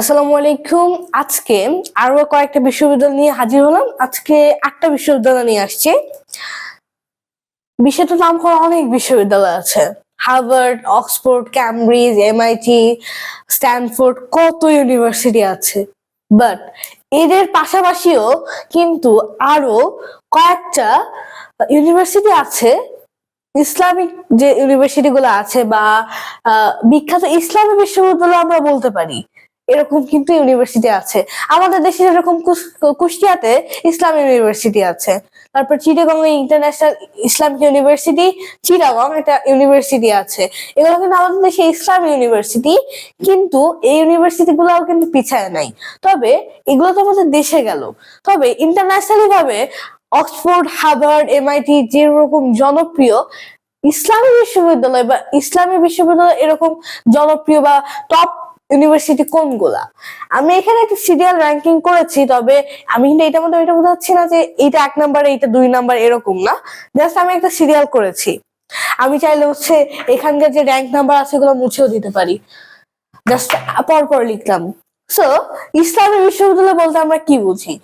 আসসালামু আলাইকুম। আজকে আরও কয়েকটা বিশ্ববিদ্যালয় নিয়ে হাজির হলাম। আজকে আটটা বিশ্ববিদ্যালয় নিয়ে আসছি। বিশ্বের তো নাম করা অনেক বিশ্ববিদ্যালয় আছে। Harvard, Oxford, Cambridge, MIT, Stanford, কত ইউনিভার্সিটি আছে। বাট এদের পাশাপাশিও কিন্তু আরও কয়েকটা ইউনিভার্সিটি আছে। ইসলামিক যে ইউনিভার্সিটি গুলো আছে বা বিখ্যাত ইসলামী বিশ্ববিদ্যালয় আমরা বলতে পারি। এরকম কিন্তু ইউনিভার্সিটি আছে। আমাদের দেশে যেরকম কুষ্টিয়াতে ইসলাম ইউনিভার্সিটি আছে। তারপর Chittagong international Islamic university Chittagong একটা ইউনিভার্সিটি আছে। এগুলো কিন্তু আমাদের দেশে ইসলাম ইউনিভার্সিটি কিন্তু এই ইউনিভার্সিটি গুলোও কিন্তু পিছায় নাই। তবে এগুলো তো আমাদের দেশে গেল। তবে ইন্টারন্যাশনালি ভাবে অক্সফোর্ড, হার্ভার্ড এমআইটি যেরকম জনপ্রিয়, ইসলামী বিশ্ববিদ্যালয় বা ইসলামী বিশ্ববিদ্যালয় এরকম জনপ্রিয় বা টপ ইউনিভার্সিটি কোনগুলা? আমি এখানে একটা সিরিয়াল র্যাঙ্কিং করেছি, তবে আমি কিন্তু এটার মধ্যে এটা বোঝাচ্ছি না যে এইটা এক নাম্বার এইটা দুই নাম্বার এরকম না। জাস্ট আমি একটা সিরিয়াল করেছি। আমি চাইলে হচ্ছে এখানকার যে র্যাঙ্ক নাম্বার আছে এগুলো মুছেও দিতে পারি। জাস্ট পর পর লিখলাম। সো ইসলামী বিশ্ববিদ্যালয় বলতে আমরা কি বুঝি?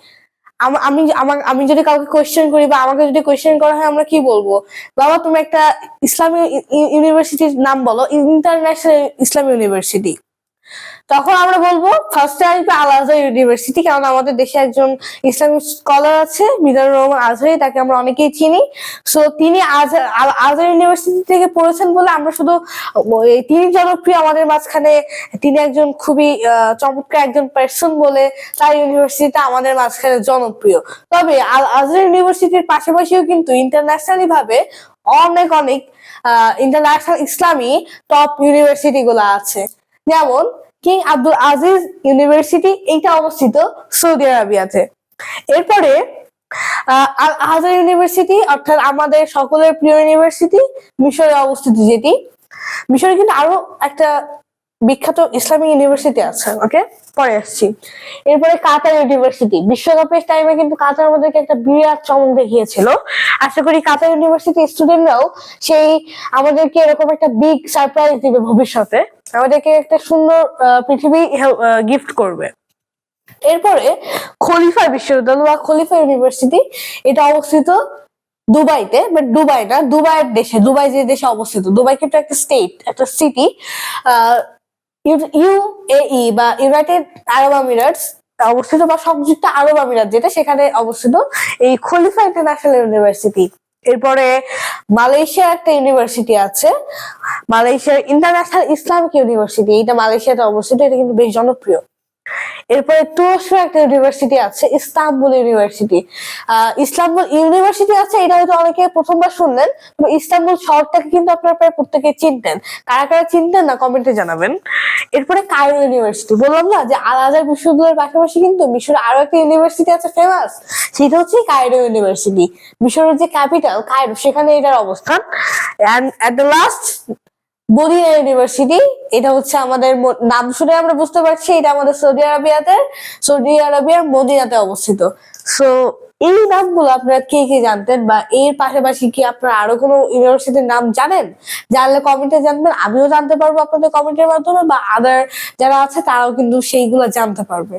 আম- আমি আমার আমি যদি কাউকে কোয়েশ্চেন করি বা আমাকে যদি কোয়েশ্চেন করা হয় আমরা কি বলব? বাবা, তুমি একটা ইসলামী ইউ- ইউ- ইউনিভার্সিটির নাম বলো, ইন্টারন্যাশনাল ইসলামী ইউনিভার্সিটি তখন আমরা বলব ফার্স্ট আসবে আল আজহার ইউনিভার্সিটি কারণ আমাদের দেশে একজন ইসলামিক স্কলার আছে, মিজানুর রহমান আজহারি, তাকে আমরা অনেকেই চিনি। সো তিনি আজহার আজহার ইউনিভার্সিটি থেকে পড়েছেন বলে আমরা শুধু তিনি জনপ্রিয় আমাদের মাঝখানে, তিনি একজন খুবই চমৎকার একজন পার্সন বলে তার ইউনিভার্সিটিটা আমাদের মাঝখানে জনপ্রিয়। তবে আল আজহার ইউনিভার্সিটির পাশাপাশিও কিন্তু ইন্টারন্যাশনালি ভাবে অনেক অনেক ইন্টারন্যাশনাল ইসলামী টপ ইউনিভার্সিটি গুলো আছে। যেমন কিং আব্দুল আজিজ ইউনিভার্সিটি এইটা অবস্থিত সৌদি আরবিয়াতে। এরপরে আল আজহার ইউনিভার্সিটি, অর্থাৎ আমাদের সকলের প্রিয় ইউনিভার্সিটি, মিশরে অবস্থিত যেটি। মিশরে কিন্তু আরও একটা বিখ্যাত ইসলামিক ইউনিভার্সিটি আছে ওকে পরে আসছি। এরপরে কাতার ইউনিভার্সিটি। বিশ্বকাপের টাইমে কিন্তু কাতার আমাদেরকে একটা বিরাট চমক দেখিয়েছিল। আশা করি কাতার ইউনিভার্সিটি স্টুডেন্টরাও সেই আমাদেরকে এরকম একটা বিগ সারপ্রাইজ দিবে ভবিষ্যতে। আমাদেরকে একটা সুন্দর পৃথিবী গিফট করবে। এরপরে খলিফা বিশ্ববিদ্যালয় বা খলিফা ইউনিভার্সিটি এটা অবস্থিত দুবাইতে বাট দুবাই না, দুবাইয়ের দেশে, দুবাই যে দেশে অবস্থিত, দুবাই কিন্তু একটা স্টেট একটা সিটি ইউএই বা ইউনাইটেড আরব আমিরাটস অবস্থিত বা সংযুক্ত আরব আমিরাত যেটা সেখানে অবস্থিত, এই খলিফা ইন্টারন্যাশনাল ইউনিভার্সিটি এরপরে মালয়েশিয়ার একটা ইউনিভার্সিটি আছে, মালয়েশিয়ার ইন্টারন্যাশনাল ইসলামিক ইউনিভার্সিটি এটা মালয়েশিয়াতে অবস্থিত, এটা কিন্তু বেশ জনপ্রিয়। এরপরে তুরস্কের একটা ইউনিভার্সিটি আছে, ইস্তাম্বুল ইউনিভার্সিটি ইস্তাম্বুল ইউনিভার্সিটি আছে, এটা হয়তো অনেকে প্রথমবার শুনলেন, তবে ইস্তাম্বুল শহরটাকে কিন্তু আপনারা প্রায় প্রত্যেকে চিনতেন। কারা কারা চিনতেন না কমেন্টে জানাবেন। এরপরে কায়রো ইউনিভার্সিটি বললাম না যে আল আজহার বিশ্ববিদ্যালয়ের পাশাপাশি কিন্তু মিশরে আরও একটা ইউনিভার্সিটি আছে ফেমাস সেটা হচ্ছে কায়রো ইউনিভার্সিটি মিশরের যে ক্যাপিটাল কায়রো, সেখানে এটার অবস্থান। And at the last Medina university এটা হচ্ছে আমাদের নাম শুনে আমরা বুঝতে পারছি, এটা আমাদের সৌদি আরবিয়াতে, সৌদি আরবিয়ার মদিনাতে অবস্থিত। সো এই নামগুলো আপনারা কে কে জানতেন বা এর পাশাপাশি কি আপনারা আরও কোনো ইউনিভার্সিটির নাম জানেন? জানলে কমেন্টে জানবেন, আমিও জানতে পারব আপনাদের কমেন্টের মাধ্যমে বা আদার যারা আছে তারাও কিন্তু সেইগুলো জানতে পারবে।